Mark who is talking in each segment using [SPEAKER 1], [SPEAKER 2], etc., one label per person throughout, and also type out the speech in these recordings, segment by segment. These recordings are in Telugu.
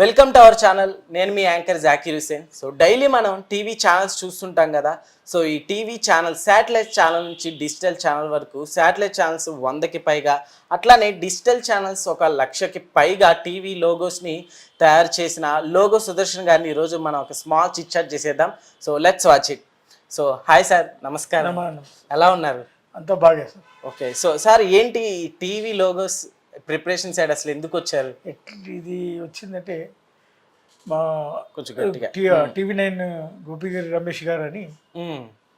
[SPEAKER 1] వెల్కమ్ టు అవర్ ఛానల్ నేను మీ anchor Zakir Hussain so daily మనం టీవీ ఛానల్స్ చూస్తుంటాం కదా. సో ఈ టీవీ ఛానల్ శాటిలైట్ ఛానల్ నుంచి డిజిటల్ ఛానల్ వరకు శాటిలైట్ ఛానల్స్ వందకి పైగా అట్లానే డిజిటల్ ఛానల్స్ ఒక లక్షకి పైగా టీవీ లోగోస్ని తయారు చేసిన లోగో సుదర్శన్ గారిని ఈరోజు మనం ఒక స్మాల్ చిట్చాట్ చేసేద్దాం. So let's watch it so hi sir నమస్కారం.
[SPEAKER 2] నమస్కారం.
[SPEAKER 1] ఎలా ఉన్నారు?
[SPEAKER 2] అంతా బాగా సార్
[SPEAKER 1] ఓకే సో సార్ ఏంటి టీవీ లోగోస్ ప్రిపరేషన్ సైడ్ అసలు ఎందుకు వచ్చారు?
[SPEAKER 2] ఇది వచ్చిందంటే మా
[SPEAKER 1] కొంచెం గట్టిగా.
[SPEAKER 2] టీవీ నైన్ గోపిగిరి రమేష్ గారు అని.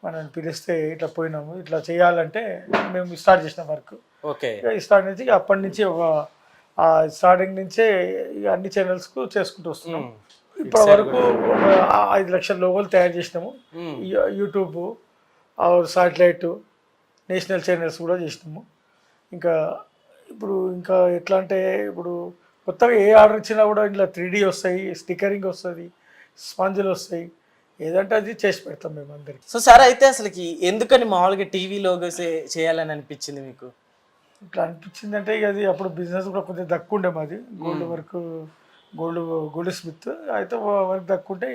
[SPEAKER 2] మనల్ని పిలిస్తే ఇట్లా పోయినాము. ఇట్లా చేయాలంటే మేము స్టార్ట్ చేసిన వర్క్.
[SPEAKER 1] ఓకే.
[SPEAKER 2] స్టార్ట్ నుంచి అప్పటి నుంచి ఒక స్టార్టింగ్ నుంచే అన్ని ఛానల్స్కు చేసుకుంటూ వస్తున్నాం. ఇప్పటి వరకు ఐదు లక్షల లోగోలు తయారు చేసినాము. యూట్యూబ్ సాటిలైట్ నేషనల్ ఛానల్స్ కూడా చేసినాము. ఇంకా ఇప్పుడు ఇంకా ఎట్లా అంటే ఇప్పుడు కొత్తగా ఏ ఆర్డర్ ఇచ్చినా కూడా ఇంట్లో త్రీ డీ వస్తాయి స్టిక్కరింగ్ వస్తుంది స్పాంజులు వస్తాయి. ఏదంటే అది చేసి పెడతాం మేము అందరికి.
[SPEAKER 1] సో సార్ అయితే అసలుకి ఎందుకని మామూలుగా టీవీ లోగోస్ చేయాలని అనిపించింది మీకు?
[SPEAKER 2] ఇట్లా అనిపించింది అంటే ఇక అది అప్పుడు బిజినెస్ కూడా కొద్దిగా దక్కు ఉండే మాది. Gold work gold goldsmith అయితే వర్క్ దక్కుంటే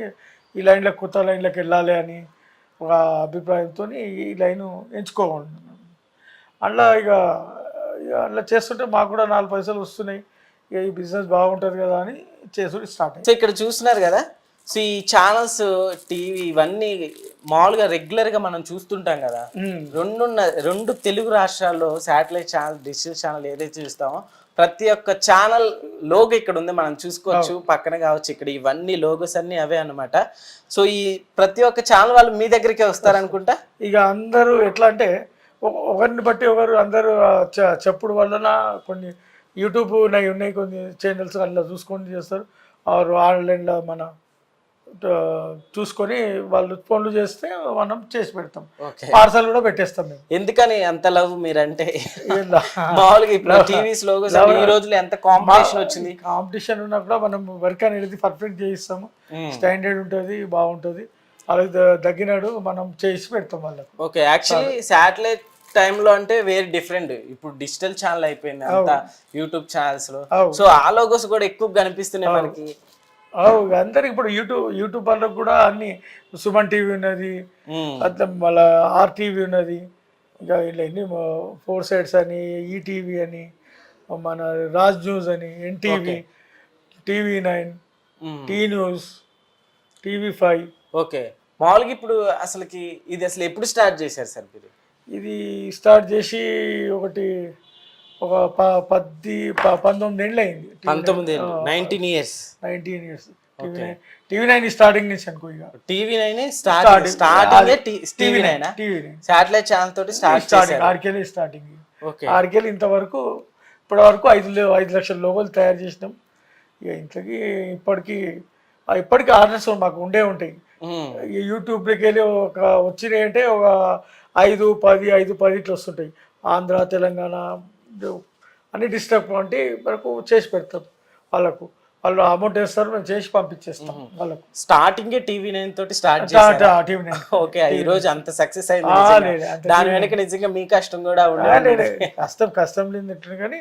[SPEAKER 2] ఈ లైన్లో కొత్త లైన్లోకి వెళ్ళాలి అని ఒక అభిప్రాయంతో ఈ లైన్ ఎంచుకోవాలి. అట్లా ఇక ఇక అట్లా చేస్తుంటే మాకు కూడా నాలుగు పైసలు వస్తున్నాయి. ఇక ఈ బిజినెస్ బాగుంటుంది కదా అని చేసుడు స్టార్ట్
[SPEAKER 1] సో ఇక్కడ చూస్తున్నారు కదా? సో ఈ ఛానల్స్ టీవీ ఇవన్నీ మామూలుగా రెగ్యులర్గా మనం చూస్తుంటాం కదా. రెండున్న రెండు తెలుగు రాష్ట్రాల్లో శాటిలైట్ ఛానల్ డిజిటల్ ఛానల్ ఏదైతే చూస్తామో ప్రతి ఒక్క ఛానల్ లోగో ఇక్కడ ఉంది. మనం చూసుకోవచ్చు. పక్కన కావచ్చు. ఇక్కడ ఇవన్నీ లోగోస్ అన్ని అవే అన్నమాట. సో ఈ ప్రతి ఒక్క ఛానల్ వాళ్ళు మీ దగ్గరికే వస్తారనుకుంటా?
[SPEAKER 2] ఇక అందరూ ఎట్లా అంటే ఒకరిని బట్టి ఒకరు అందరూ చెప్పుడు వలన కొన్ని యూట్యూబ్ ఉన్నాయి ఉన్నాయి కొన్ని ఛానల్స్ అందులో చూసుకొని చేస్తారు. ఆరు ఆన్లైన్లో మన చూసుకొని వాళ్ళు ఫోన్లు చేస్తే మనం చేసి పెడతాం. పార్సల్ కూడా పెట్టేస్తాం మేము.
[SPEAKER 1] ఎందుకని అంత లవ్ మీరంటే? మామూలుగా ఇప్పుడు టీవీస్ లోగోస్ ఈ ఎంత కాంపిటీషన్ వచ్చింది?
[SPEAKER 2] కాంపిటీషన్ ఉన్నా కూడా మనం వర్క్ అనేది పర్ఫెక్ట్ చేయిస్తాము. స్టాండర్డ్ ఉంటుంది బాగుంటుంది. వాళ్ళకి ద- తగ్గినాడు మనం చేసి పెడతాం వాళ్ళకి.
[SPEAKER 1] ఓకే యాక్చువల్లీ శాటిలైట్ టైంలో అంటే వేరే డిఫరెంట్. ఇప్పుడు డిజిటల్ ఛానల్ అయిపోయింది అంతా యూట్యూబ్
[SPEAKER 2] ఛానల్స్లో.
[SPEAKER 1] సో ఆ లోగోస్ కూడా ఎక్కువ కనిపిస్తున్నాయి మనకి.
[SPEAKER 2] అందరికి ఇప్పుడు యూట్యూబ్ యూట్యూబ్ వాళ్ళకి కూడా అన్ని సుమన్ టీవీ ఉన్నది. అట్లా మళ్ళా ఆర్టీవీ ఉన్నది ఇంకా ఇట్లా ఎన్ని ఫోర్ సైడ్స్ అని ఈటీవీ అని మన రాజ్ న్యూస్ అని NTV TV nine. T news TV five.
[SPEAKER 1] Okay. మామూలుగా ఇప్పుడు అసలుకి ఇది అసలు ఎప్పుడు స్టార్ట్ చేశారు సార్ మీరు?
[SPEAKER 2] ఇది స్టార్ట్ చేసి ఒకటి ఒక ప పద్ది పంతొమ్మిది ఏళ్ళు అయింది
[SPEAKER 1] పంతొమ్మిది nineteen years.
[SPEAKER 2] Nineteen years. TV nine starting నుంచి అనుకో ఇక.
[SPEAKER 1] TV nine start starting TV nine?
[SPEAKER 2] TV nine.
[SPEAKER 1] Satellite channel తోటి స్టార్ట్
[SPEAKER 2] స్టార్టింగ్ ఆర్కెళ్ళి స్టార్టింగ్
[SPEAKER 1] ఓకే.
[SPEAKER 2] ఆర్కెళ్ళి ఇంతవరకు ఇప్పటి వరకు ఐదు ఐదు లక్షల లోగోలు తయారు చేసినాం. ఇక ఇంతకీ ఇప్పటికి ఇప్పటికీ ఆర్డర్స్ మాకు ఉండే ఉంటాయి. యూట్యూబ్లోకి వెళ్ళి ఒక వచ్చినాయి అంటే ఒక ఐదు పది ఐదు పది ఇట్లా వస్తుంటాయి. ఆంధ్ర తెలంగాణ అన్ని డిస్ట్రిక్ట్ అంటే మనకు చేసి పెడతాం వాళ్ళకు. వాళ్ళు అమౌంట్ వేస్తారు మేము చేసి పంపించేస్తాం వాళ్ళకు.
[SPEAKER 1] స్టార్టింగ్ టీవీ నైన్ తోటి స్టార్ట్
[SPEAKER 2] టీవీ నైన్.
[SPEAKER 1] ఓకే ఈ రోజు అంత సక్సెస్ అయింది.
[SPEAKER 2] లేదు,
[SPEAKER 1] దాని వెనక నిజంగా మీ కష్టం కూడా ఉండే
[SPEAKER 2] ఆ, లేదు, కష్టం కష్టం లేనట్టు కానీ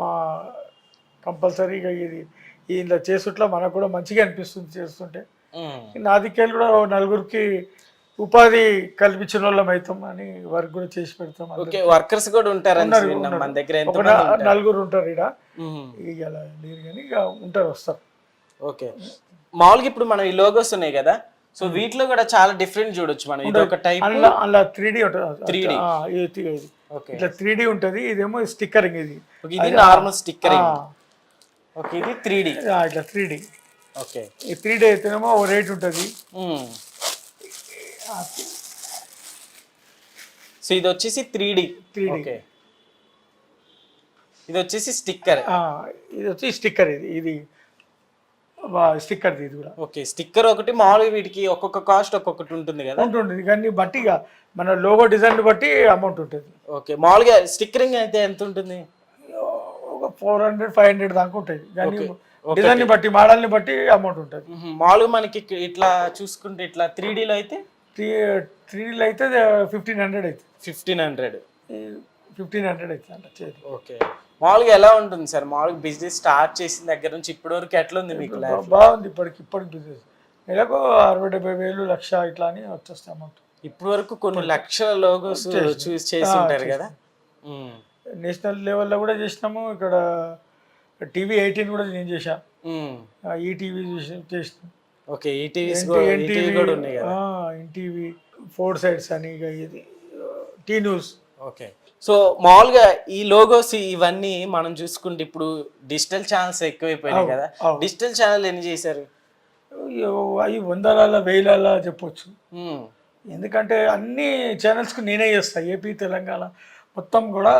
[SPEAKER 2] మా కంపల్సరీగా ఇది ఇలా చేసుట్లా మనకు కూడా మంచిగా అనిపిస్తుంది చేస్తుంటే. నా దిక్కేళ్ళు కూడా నలుగురికి ఉపాధి కల్పించిన వాళ్ళం అవుతాం అని వర్క్ కూడా చేసి పెడతాం
[SPEAKER 1] ఓకే వర్కర్స్ కూడా
[SPEAKER 2] ఉన్నారు.
[SPEAKER 1] మన దగ్గర
[SPEAKER 2] నలుగురు ఉంటారు ఇక్కడ. ఇక అలా లేరు కానీ ఇక ఉంటారు వస్తారు.
[SPEAKER 1] ఓకే. మామూలుగా ఇప్పుడు మనం ఈ లోగోస్ ఉన్నాయి కదా సో వీటిలో కూడా చాలా డిఫరెంట్ చూడొచ్చు మనం. ఇది ఒక టైప్
[SPEAKER 2] అందులో త్రీ డి ఉంటుంది.
[SPEAKER 1] 3D.
[SPEAKER 2] ఆ, ఇది తి- ఇది
[SPEAKER 1] ఓకే.
[SPEAKER 2] ఇట్లా త్రీ డి ఉంటుంది ఇదేమో స్టిక్కరింగ్ ఇది.
[SPEAKER 1] ఇది నార్మల్ స్టిక్కరింగ్ ఓకే ఇది త్రీ డి
[SPEAKER 2] ఇట్లా త్రీ డి
[SPEAKER 1] ఓకే.
[SPEAKER 2] ఈ త్రీ డి అయితేనేమో రేట్ ఉంటుంది.
[SPEAKER 1] సో ఇది వచ్చేసి త్రీ డి
[SPEAKER 2] 3D.
[SPEAKER 1] ఓకే. ఇది వచ్చేసి స్టిక్కర్
[SPEAKER 2] ఇది వచ్చి స్టిక్కర్ ఇది ఇది స్టిక్కర్ ఇది కూడా.
[SPEAKER 1] ఓకే స్టిక్కర్ ఒకటి మామూలుగా వీటికి ఒక్కొక్క కాస్ట్ ఒక్కొక్కటి ఉంటుంది కదా?
[SPEAKER 2] ఉంటుంది. కానీ బట్టి మన లోగో డిజైన్ బట్టి అమౌంట్ ఉంటుంది.
[SPEAKER 1] ఓకే మామూలుగా స్టిక్కరింగ్ అయితే ఎంత ఉంటుంది?
[SPEAKER 2] ఒక ఫోర్ హండ్రెడ్ ఫైవ్ హండ్రెడ్ దాకా ఉంటుంది కానీ. డిజైన్ని బట్టి మోడల్ని బట్టి అమౌంట్ ఉంటుంది.
[SPEAKER 1] మ్మ్. మామూలుగా మనకి ఇట్లా చూసుకుంటే ఇట్లా త్రీ డీలో అయితే
[SPEAKER 2] త్రీ త్రీలో అయితే ఫిఫ్టీన్ హండ్రెడ్ అవుతుంది
[SPEAKER 1] ఫిఫ్టీన్ హండ్రెడ్.
[SPEAKER 2] ఫిఫ్టీన్ హండ్రెడ్ అవుతుంది అంట చేతి.
[SPEAKER 1] ఓకే. మామూలుగా ఎలా ఉంటుంది సార్? మామూలుగా బిజినెస్ స్టార్ట్ చేసిన దగ్గర నుంచి ఇప్పటి వరకు ఎట్లా ఉంది మీకు
[SPEAKER 2] బాగుంది ఇప్పటికి ఇప్పటికి బిజినెస్. నెలకు అరవై డెబ్బై వేలు లక్ష ఇట్లా అని వచ్చేస్తాయి అమౌంట్.
[SPEAKER 1] ఇప్పటి వరకు కొన్ని లక్షల లోగోస్ చూస్ చేసి ఉంటారు కదా.
[SPEAKER 2] నేషనల్ లెవెల్లో కూడా చేసినాము ఇక్కడ టీవీ ఎయిటీన్ కూడా నేను చేశాను. ఈటీవీ చేసిన.
[SPEAKER 1] ఓకే ఈ టీవీస్ కూడా ఉన్నాయి కదా?
[SPEAKER 2] ఎన్టీవీ ఫోర్ సైడ్స్ అని ఇక ఇది టీ న్యూస్
[SPEAKER 1] ఓకే సో మామూలుగా ఈ లోగోస్ ఇవన్నీ మనం చూసుకుంటే ఇప్పుడు డిజిటల్ ఛానల్స్ ఎక్కువైపోయినాయి కదా. డిజిటల్ ఛానల్ ఎన్ని చేశారు?
[SPEAKER 2] అవి వందల వేల చెప్పొచ్చు. ఎందుకంటే అన్ని ఛానల్స్కి నేనే చేస్తా ఏపీ తెలంగాణ మొత్తం కూడా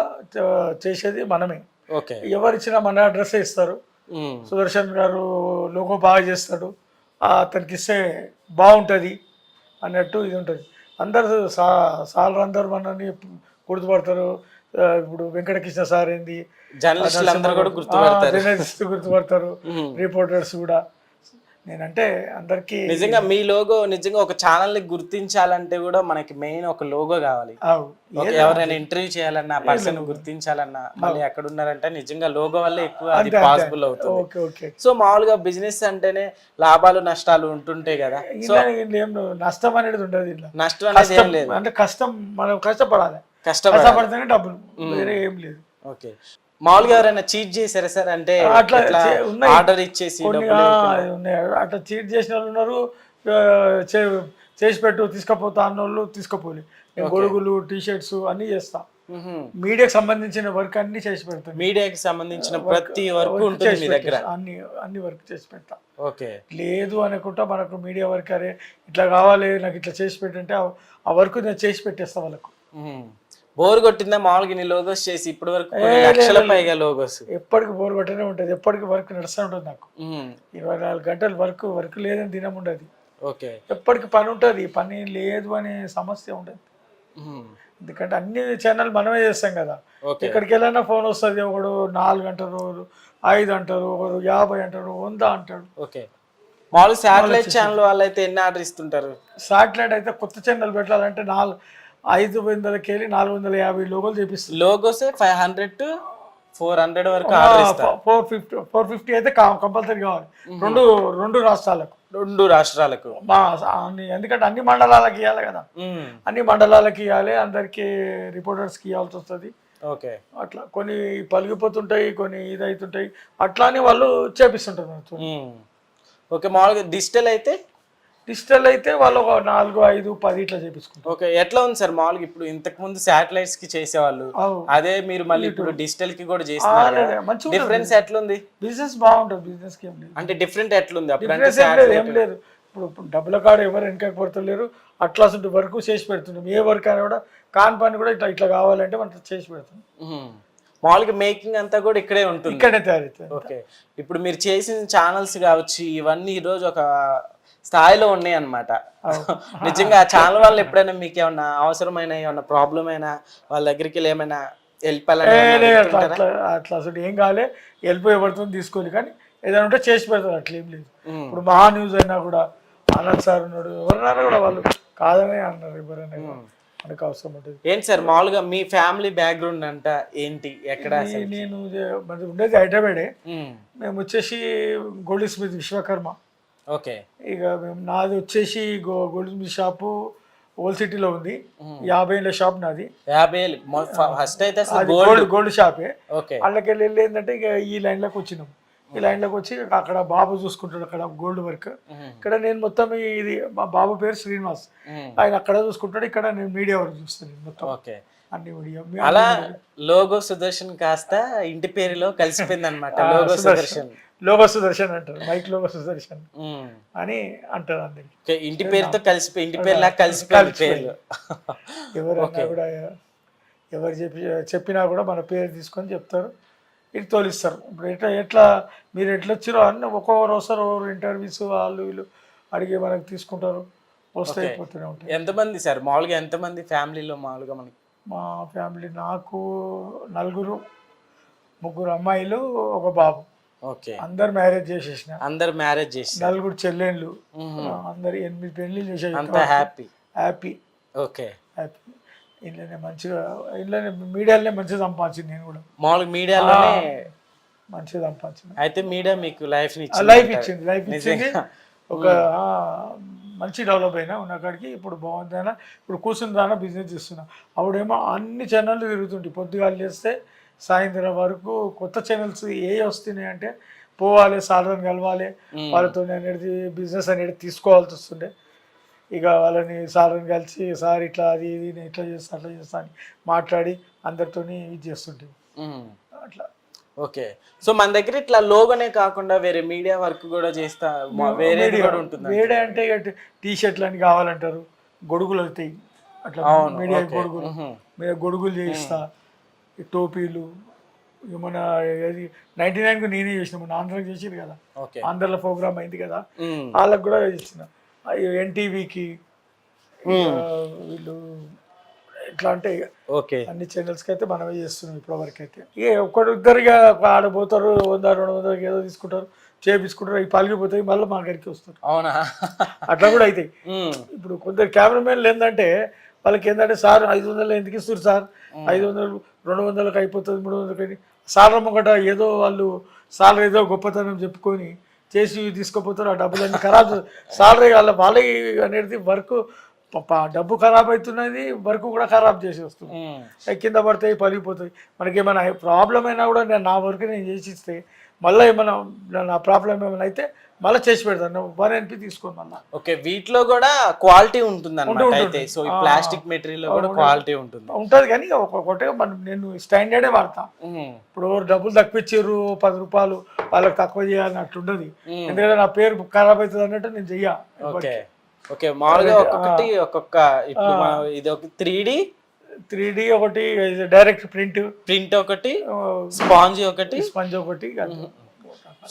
[SPEAKER 2] చేసేది మనమే.
[SPEAKER 1] ఓకే.
[SPEAKER 2] ఎవరు ఇచ్చినా మన అడ్రస్ ఇస్తారు. సుదర్శన్ గారు లోగో బాగా చేస్తాడు. అతనికి ఇస్తే బాగుంటుంది అన్నట్టు ఇది ఉంటుంది. అందరు సా సార్లు అందరు మనల్ని గుర్తుపడతారు. ఇప్పుడు వెంకటకృష్ణ సార్ ఏంది?
[SPEAKER 1] జర్నలిస్టులు అందరూ కూడా గుర్తుపడతారు.
[SPEAKER 2] జర్నలిస్ట్ గుర్తుపడతారు. రిపోర్టర్స్ కూడా. నేనంటే అందరికీ
[SPEAKER 1] నిజంగా మీ లోగో నిజంగా ఒక ఛానల్ని గుర్తించాలంటే కూడా మనకి మెయిన్ ఒక లోగో కావాలి. ఎవరైనా ఇంటర్వ్యూ చేయాలన్నా పర్సన్ గుర్తించాలన్నా మళ్ళీ ఎక్కడ ఉన్నారంటే నిజంగా లోగో వల్ల ఎక్కువ అది పాసిబుల్ అవుతుంది. సో మామూలుగా బిజినెస్ అంటేనే లాభాలు నష్టాలు ఉంటుంటాయి కదా. సో.
[SPEAKER 2] నష్టం అనేది ఉండదు
[SPEAKER 1] నష్టం అనేది ఏం లేదు.
[SPEAKER 2] అంటే కష్టం మనం కష్టపడాలి.
[SPEAKER 1] కష్టపడాలి.
[SPEAKER 2] కష్టపడితేనే డబ్బులు. వేరే ఏం లేదు.
[SPEAKER 1] ఓకే. మామూలుగా ఎవరైనా చీట్ చేశారా సార్? అంటే
[SPEAKER 2] అట్లా.
[SPEAKER 1] ఆర్డర్ ఇచ్చేసి
[SPEAKER 2] అట్లా చీట్ చేసిన వాళ్ళు ఉన్నారు. చేసి పెట్టు తీసుకపోతా అన్న వాళ్ళు తీసుకపోలే గొడుగులు టీ షర్ట్స్ అన్ని చేస్తా. మీడియాకి సంబంధించిన వర్క్ అన్ని చేసి పెడతాను
[SPEAKER 1] మీడియాకి సంబంధించిన ప్రతి వర్క్ ఉంటుంది మీ దగ్గర.
[SPEAKER 2] అన్ని అన్ని వర్క్ చేసి పెడతా.
[SPEAKER 1] ఓకే.
[SPEAKER 2] లేదు అనుకుంటా మనకు మీడియా వర్క్ అరే ఇట్లా కావాలి నాకు ఇట్లా చేసి పెట్టంటే ఆ- ఆ వర్క్ నేను చేసి పెట్టేస్తా వాళ్ళకు.
[SPEAKER 1] బోర్ కొట్టిందా మామూలుగా నీ లోగోస్ చేసి ఇప్పటి వరకు లక్షల పైగా లోగోస్
[SPEAKER 2] ఎప్పటికి బోర్ కొట్టనే ఉంటుంది. ఎప్పటికి వర్క్ నడుస్తూ ఉంటుంది నాకు. ఇరవై నాలుగు గంటలు వర్క్ వర్క్ లేదని దినం ఉండదు.
[SPEAKER 1] ఓకే.
[SPEAKER 2] ఎప్పటికి పని ఉంటుంది. పని లేదు అనే సమస్య ఉండదు. ఎందుకంటే అన్ని ఛానల్ మనమే చేస్తాం కదా. ఎక్కడికి వెళ్ళినా ఫోన్ వస్తుంది. ఒకడు నాలుగు అంటారు ఐదు అంటారు ఒకడు యాభై అంటాడు వంద అంటాడు
[SPEAKER 1] ఓకే. మామూలుగా శాటిలైట్ ఛానల్ వాళ్ళు అయితే ఎన్ని ఆర్డర్ ఇస్తుంటారు?
[SPEAKER 2] సాటిలైట్ అయితే కొత్త ఛానల్ పెట్టాలంటే నాలుగు ఐదు వందలకి వెళ్ళి నాలుగు వందల యాభై లోగోలు చేపిస్తుంది.
[SPEAKER 1] లోగోసే five hundred to four hundred వరకు
[SPEAKER 2] ఫోర్ ఫిఫ్టీ ఫోర్ ఫిఫ్టీ అయితే కంపల్సరీ కావాలి. రెండు రెండు రాష్ట్రాలకు.
[SPEAKER 1] రెండు రాష్ట్రాలకు.
[SPEAKER 2] ఎందుకంటే అన్ని మండలాలకు ఇవ్వాలి కదా. అన్ని మండలాలకు ఇవ్వాలి అందరికీ రిపోర్టర్స్కి ఇవ్వాల్సి వస్తుంది.
[SPEAKER 1] ఓకే.
[SPEAKER 2] అట్లా కొన్ని పలిగిపోతుంటాయి కొన్ని ఇదవుతుంటాయి అట్లానే వాళ్ళు చేపిస్తుంటారు.
[SPEAKER 1] ఓకే మామూలుగా డిజిటల్ అయితే
[SPEAKER 2] డిజిటల్ అయితే వాళ్ళు ఒక నాలుగు ఐదు పది ఇట్లా చేపించుకుంటారు.
[SPEAKER 1] ఓకే ఎట్లా ఉంది సార్? మామూలుగా ఇప్పుడు ఇంతకు ముందు శాటిలైట్స్కి చేసేవాళ్ళు. అదే మీరు మళ్ళీ ఇప్పుడు డిజిటల్కి కూడా చేస్తున్నారు డిఫరెన్స్ ఎట్లుంది?
[SPEAKER 2] బిజినెస్ బాగుంటుంది బిజినెస్కి ఏం లేదు.
[SPEAKER 1] అంటే డిఫరెంట్ ఎట్లుంది?
[SPEAKER 2] బిజినెస్ ఏం లేదు ఇప్పుడు డబ్బుల కాడ ఎవరు వెనకకి పడతలేరు. అట్లా వర్క్ చేసి పెడుతున్నాం. ఏ వర్క్ అయినా కూడా కాని పని కూడా ఇట్లా ఇట్లా కావాలంటే మనం చేసి పెడుతున్నాం.
[SPEAKER 1] మ్మ్. మామూలుగా మేకింగ్ అంతా కూడా ఇక్కడే ఉంటుంది.
[SPEAKER 2] ఇక్కడే తయారవుతుంది
[SPEAKER 1] ఓకే. ఇప్పుడు మీరు చేసిన ఛానల్స్ కావచ్చు ఇవన్నీ ఈ రోజు ఒక స్థాయిలో ఉన్నాయి అన్నమాట. నిజంగా ఆ ఛానల్ వల్ల ఎప్పుడైనా మీకు ఏమన్నా అవసరమైన ఏమన్నా ప్రాబ్లం అయినా వాళ్ళ దగ్గరికి వెళ్ళి ఏమైనా వెళ్ళాలని
[SPEAKER 2] ఏ లే, అట్లా అసలు ఏం కాలే. వెళ్ళిపోయి పడుతుంది తీసుకోవాలి కానీ ఏదైనా ఉంటే చేసి పెడతారు అట్లా ఏం లేదు. ఇప్పుడు మహా న్యూస్ అయినా కూడా ఆనంద్ సార్ ఉన్నాడు ఎవరైనా కూడా వాళ్ళు కాదనే అన్నారు ఎవరైనా. మనకు అవసరం ఉంటుంది
[SPEAKER 1] ఏంటి సార్ మామూలుగా మీ ఫ్యామిలీ బ్యాక్గ్రౌండ్ అంట ఏంటి? ఎక్కడ
[SPEAKER 2] నేను మాది ఉండేది హైదరాబాదే.
[SPEAKER 1] మేము
[SPEAKER 2] వచ్చేసి గోల్డ్ స్మిత్ విశ్వకర్మ.
[SPEAKER 1] ఓకే.
[SPEAKER 2] ఇక మేము నాది వచ్చేసి గో గోల్డ్ స్మిత్ షాపు ఓల్ సిటీలో ఉంది. యాభై ఏళ్ళ షాప్ నాది.
[SPEAKER 1] యాభై ఏళ్ళు. ఫస్ట్ అయితే గోల్డ్.
[SPEAKER 2] గోల్డ్ షాపే.
[SPEAKER 1] ఓకే.
[SPEAKER 2] వాళ్ళకి వెళ్ళి వెళ్ళి ఏంటంటే ఇక ఈ లైన్లోకి వచ్చినాం. ఈ లైన్లోకి వచ్చి అక్కడ బాబు చూసుకుంటాడు అక్కడ గోల్డ్ వర్క్. ఇక్కడ నేను మొత్తం ఇది మా బాబు పేరు శ్రీనివాస్. ఆయన అక్కడ చూసుకుంటాడు ఇక్కడ నేను మీడియా వర్క్ చూస్తాను మొత్తం.
[SPEAKER 1] ఓకే.
[SPEAKER 2] అన్ని మీడియా
[SPEAKER 1] అలా లోగో సుదర్శన్ కాస్త ఇంటి పేరులో కలిసిపోయింది అనమాట లోగో సుదర్శన్.
[SPEAKER 2] లోగో సుదర్శన్ అంటారు మైక్ లోగో సుదర్శన్. అని అంటారు అందరికి
[SPEAKER 1] ఇంటి పేరుతో కలిసిపోయి ఇంటి పేరులా కలిసిపోయింది పేర్లు.
[SPEAKER 2] ఎవరైనా కూడా ఎవరు చెప్పి చెప్పినా కూడా మన పేరు తీసుకొని చెప్తారు. ఇది తోలిస్తారు. ఇప్పుడు ఎట్లా ఎట్లా మీరు ఎట్లా వచ్చారో అన్ని ఒక్కొక్కరు వస్తారు ఒకరు ఇంటర్వ్యూస్ వాళ్ళు వీళ్ళు అడిగి మనకు తీసుకుంటారు. వస్తే అయిపోతూనే ఉంటాయి.
[SPEAKER 1] ఎంతమంది సార్? మామూలుగా ఎంతమంది ఫ్యామిలీలో మామూలుగా మనకి?
[SPEAKER 2] మా ఫ్యామిలీ నాకు నలుగురు ముగ్గురు అమ్మాయిలు ఒక బాబు.
[SPEAKER 1] ఓకే.
[SPEAKER 2] అందరు మ్యారేజ్ చేసేసిన.
[SPEAKER 1] అందరు మ్యారేజ్ చేసి
[SPEAKER 2] నలుగురు చెల్లెళ్ళు. అందరు ఎనిమిది పెళ్ళి చేసేసి
[SPEAKER 1] అంతా హ్యాపీ.
[SPEAKER 2] హ్యాపీ.
[SPEAKER 1] ఓకే.
[SPEAKER 2] హ్యాపీ. ఇంట్లోనే మంచిగా ఇంట్లోనే మీడియాలోనే మంచిగా సంపాదించింది నేను కూడా.
[SPEAKER 1] మామూలుగా మీడియాలోనే
[SPEAKER 2] మంచిగా సంపాదించింది.
[SPEAKER 1] అయితే మీడియా మీకు లైఫ్
[SPEAKER 2] లైఫ్ ఇచ్చింది లైఫ్ ఇచ్చింది. ఒక మంచి డెవలప్ అయినా ఉన్న కాడికి ఇప్పుడు బాగుందైనా ఇప్పుడు కూర్చుని దానా బిజినెస్ చేస్తున్నా. అప్పుడేమో అన్ని ఛానళ్ళు తిరుగుతుంటాయి పొద్దుగాలు చేస్తే సాయంత్రం వరకు కొత్త ఛానల్స్ ఏ వస్తున్నాయి అంటే పోవాలి సార్లను కలవాలి. వాళ్ళతో అనేది బిజినెస్ అనేది తీసుకోవాల్సి వస్తుండే. ఇక వాళ్ళని సార్ని కలిసి సార్ ఇట్లా అది ఇది నేను ఇట్లా చేస్తా అట్లా చేస్తా అని మాట్లాడి అందరితోని ఇది చేస్తుంటే. అట్లా.
[SPEAKER 1] ఓకే. సో మన దగ్గర ఇట్లా లోగోనే కాకుండా వేరే మీడియా వర్క్ కూడా చేస్తా వేరే కూడా ఉంటుంది
[SPEAKER 2] వేడే అంటే టీ షర్ట్లు అని కావాలంటారు గొడుగులు అవుతాయి. అట్లా మీడియా. గొడుగులు. మీద గొడుగులు చేయిస్తా టోపీలు. మన నైన్టీ నైన్కి నేనే చేసిన మన ఆంధ్రాకి చేసింది కదా. ఆంధ్రలో ప్రోగ్రామ్ అయింది కదా. వాళ్ళకి కూడా ఇచ్చిన ఎన్టీవీకి వీళ్ళు ఎట్లా అంటే
[SPEAKER 1] ఓకే.
[SPEAKER 2] అన్ని ఛానల్స్కి అయితే మనమే చేస్తున్నాం ఇప్పటివరకు అయితే ఇక ఒక్కడు ఇద్దరుగా ఆడపోతారు వంద రెండు వందలకి ఏదో తీసుకుంటారు చేపించుకుంటారు అవి పలిగిపోతాయి మళ్ళీ మా దగ్గరికి వస్తారు.
[SPEAKER 1] అవునా?
[SPEAKER 2] అట్లా కూడా అవుతాయి. ఇప్పుడు కొందరు కెమెరామెన్లు ఏంటంటే వాళ్ళకి ఏంటంటే సార్ ఐదు వందలు ఎందుకు ఇస్తారు సార్? ఐదు వందలు రెండు వందలకు అయిపోతుంది మూడు వందలకి సార్ ఒకట ఏదో వాళ్ళు సార్ ఏదో గొప్పతనం చెప్పుకొని చేసి తీసుకోపోతారు ఆ డబ్బులన్నీ ఖరాబ్ సాలరీ వాళ్ళ వాళ్ళకి అనేది వర్క్ డబ్బు ఖరాబ్ అవుతున్నది వర్క్ కూడా ఖరాబ్ చేసి వస్తుంది.
[SPEAKER 1] మ్మ్.
[SPEAKER 2] అవి కింద పడతాయి పలిగిపోతాయి మనకి ఏమైనా ప్రాబ్లం అయినా కూడా నేను నా వర్క్ నేను చేసి ఇస్తే మళ్ళీ ఏమైనా నా ప్రాబ్లం ఏమైనా అయితే మళ్ళీ చేసి పెడతాను. వన్ ఎన్పి తీసుకోను మళ్ళీ.
[SPEAKER 1] ఓకే వీటిలో కూడా క్వాలిటీ ఉంటుంది అయితే. సో ఈ. ప్లాస్టిక్ మెటీరియల్ కూడా క్వాలిటీ ఉంటుంది.
[SPEAKER 2] ఉంటుంది కానీ ఒక్కొక్కటే మనం నేను స్టాండర్డే వాడతా. ఇప్పుడు డబ్బులు తక్కువ ఇచ్చారు పది రూపాయలు వాళ్ళకి తక్కువ చేయాలని అట్లుండదు
[SPEAKER 1] మ్మ్.
[SPEAKER 2] ఎందుకంటే నా పేరు ఖరాబ్ అవుతుంది అన్నట్టు నేను చెయ్య.
[SPEAKER 1] ఓకే మామూలుగా ఒక్కొక్కటి ఒక్కొక్క ఇప్పుడు మనం ఇది ఒక త్రీ డి
[SPEAKER 2] త్రీ డి ఒకటి డైరెక్ట్ ప్రింట్.
[SPEAKER 1] ప్రింట్ ఒకటి స్పాంజ్ ఒకటి.
[SPEAKER 2] స్పంజ్ ఒకటి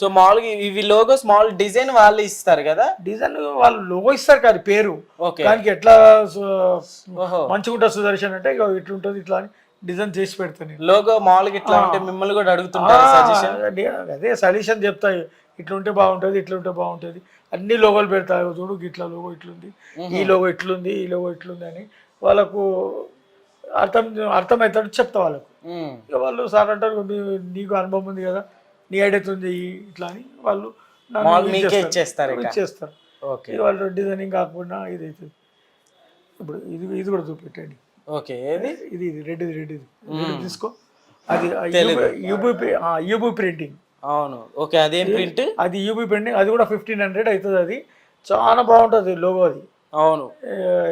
[SPEAKER 1] సో మామూలుగా ఇవి లోగో స్మాల్ డిజైన్ వాళ్ళు ఇస్తారు కదా?
[SPEAKER 2] డిజైన్ వాళ్ళు లోగో ఇస్తారు కానీ పేరు.
[SPEAKER 1] ఓకే.
[SPEAKER 2] దానికి ఎట్లా మంచిగా ఉంటుంది సుదర్శన్ అంటే ఇట్లుంటుంది ఇట్లా అని డిజైన్ చేసి పెడతాను.
[SPEAKER 1] లోగో మామూలుగా ఇట్లా ఉంటే మిమ్మల్ని కూడా అడుగుతుంటారు సజెషన్
[SPEAKER 2] అదే సజెషన్ చెప్తాయి ఇట్లుంటే బాగుంటుంది ఇట్లుంటే బాగుంటుంది. అన్ని లోగోలు పెడతాయి చూడు ఇట్లా లోగో ఇట్లుంది ఈ లోగో ఇట్లుంది ఈ లోగో ఇట్లుంది అని వాళ్ళకు అర్థం అర్థమవుతాడు చెప్తా వాళ్ళకు. ఇక వాళ్ళు సార్ అంటారు "మీ- నీకు అనుభవం ఉంది కదా నీ ఐడియా ఉంది ఇట్లా అని వాళ్ళు ఇచ్చేస్తారు.
[SPEAKER 1] ఇచ్చేస్తారు.
[SPEAKER 2] వాళ్ళు డిజైనింగ్ కాకుండా ఇది అవుతుంది ఇప్పుడు ఇది ఇది కూడా చూపెట్టండి.
[SPEAKER 1] ఓకే
[SPEAKER 2] ఇది ఇది రెడ్ ఇది రెడ్ ఇది రెడ్ తీసుకో. అది యూబీ యూబీ ప్రింటింగ్.
[SPEAKER 1] అవును. ఓకే అదేం ప్రింట్?
[SPEAKER 2] అది యూబీ ప్రింటింగ్ అది కూడా ఫిఫ్టీన్ హండ్రెడ్ అవుతుంది అది. చాలా బాగుంటుంది లోగో అది.
[SPEAKER 1] అవును.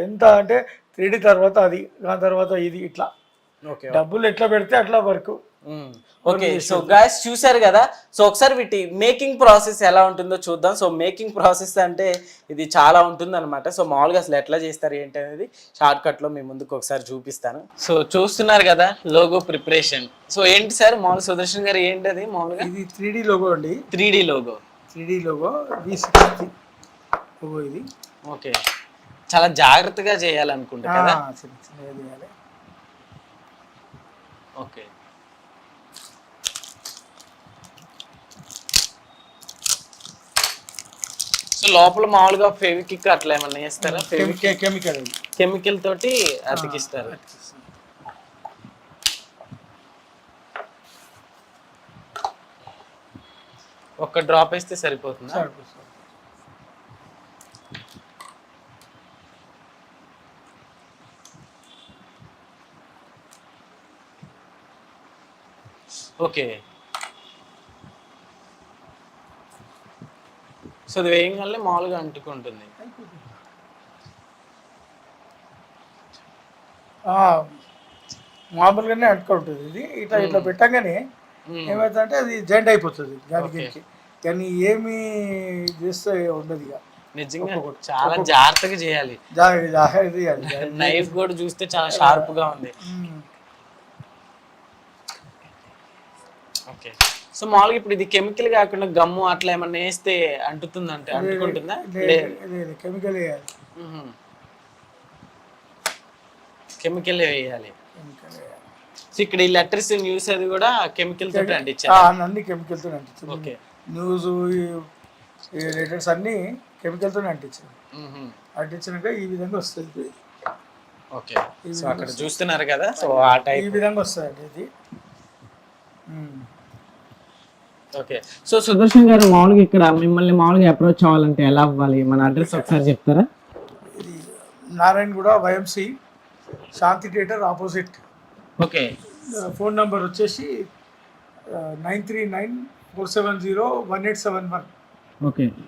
[SPEAKER 2] ఎంత అంటే త్రీ తర్వాత అది దాని తర్వాత ఇది ఇట్లా. డబ్బులు ఎట్లా పెడితే అట్లా వర్క్.
[SPEAKER 1] ఓకే సో గాయస్ చూసారు కదా? సో ఒకసారి వీటి మేకింగ్ ప్రాసెస్ ఎలా ఉంటుందో చూద్దాం. సో మేకింగ్ ప్రాసెస్ అంటే ఇది చాలా ఉంటుంది అనమాట సో మామూలుగా అసలు ఎట్లా చేస్తారు ఏంటి అనేది షార్ట్ కట్లో మీ ముందుకు ఒకసారి చూపిస్తాను. సో చూస్తున్నారు కదా లోగో ప్రిపరేషన్ సో ఏంటి సార్? మామూలు సుదర్శన్ గారు ఏంటి అది మామూలుగా?
[SPEAKER 2] ఇది త్రీ డి లోగో అండి.
[SPEAKER 1] Three D logo
[SPEAKER 2] three D logo logo ఇది.
[SPEAKER 1] ఓకే చాలా జాగ్రత్తగా చేయాలనుకుంటా కదా
[SPEAKER 2] ఆ, చిన్న చిన్నగా చేయాలి
[SPEAKER 1] ఓకే సో లోపల మామూలుగా ఫెవికిక్ అట్లా ఏమన్నా వేస్తారా
[SPEAKER 2] కెమికల్. కెమికల్
[SPEAKER 1] తోటి అతికిస్తారు. ఒక్క డ్రాప్ వేస్తే సరిపోతుందా?
[SPEAKER 2] సరిపోతుంది.
[SPEAKER 1] ఓకే. సో అది వేయగానే మామూలుగా అంటుకుంటుంది.
[SPEAKER 2] ఆ, మామూలుగానే అంటుకుంటుంది. ఇది ఇట్లా ఇట్లా పెట్టగానే ఏమవుతుందంటే అది జాయింట్ అయిపోతుంది దానికి కానీ ఏమి చేస్తే ఉండదు ఇక.
[SPEAKER 1] నిజంగా చాలా జాగ్రత్తగా చేయాలి.
[SPEAKER 2] జాగ్రత్త జాగ్రత్త చేయాలి. జాగ్రత్త.
[SPEAKER 1] నైఫ్ కూడా చూస్తే చాలా షార్ప్గా ఉంది. ఓకే. సో మామూలుగా ఇప్పుడు ఇది కెమికల్ కాకుండా గమ్ము అట్లా ఏమన్నా వేస్తే అంటుతుందంటే అంటుకుంటుందా?
[SPEAKER 2] లేదు, కెమికల్ వేయాలి.
[SPEAKER 1] కెమికల్ వేయాలి.
[SPEAKER 2] కెమికల్
[SPEAKER 1] సో ఇక్కడ ఈ లెటర్స్ న్యూస్ అది కూడా కెమికల్ తోటి అంటించారు?
[SPEAKER 2] అన్ని కెమికల్తో అంటించారు.
[SPEAKER 1] ఓకే.
[SPEAKER 2] న్యూస్ ఈ లెటర్స్ అన్ని కెమికల్తో అంటించారు.
[SPEAKER 1] మ్మ్హ.
[SPEAKER 2] అంటించినాక ఈ విధంగా వస్తుంది
[SPEAKER 3] ఓకే. సో అక్కడ చూస్తున్నారు కదా సో ఆ
[SPEAKER 2] ఈ
[SPEAKER 3] టైప్
[SPEAKER 2] విధంగా వస్తుందండి ఇది.
[SPEAKER 1] సో సుదర్శన్ గారు మామూలుగా ఇక్కడ మిమ్మల్ని మామూలుగా అప్రోచ్ అవ్వాలంటే ఎలా అవ్వాలి? మన అడ్రస్ ఒకసారి చెప్తారా?
[SPEAKER 2] ఇది Narayanguda YMCA Shanti theatre opposite.
[SPEAKER 1] Okay.
[SPEAKER 2] Phone number వచ్చేసి nine three nine four seven zero one eight seven one.
[SPEAKER 1] Okay.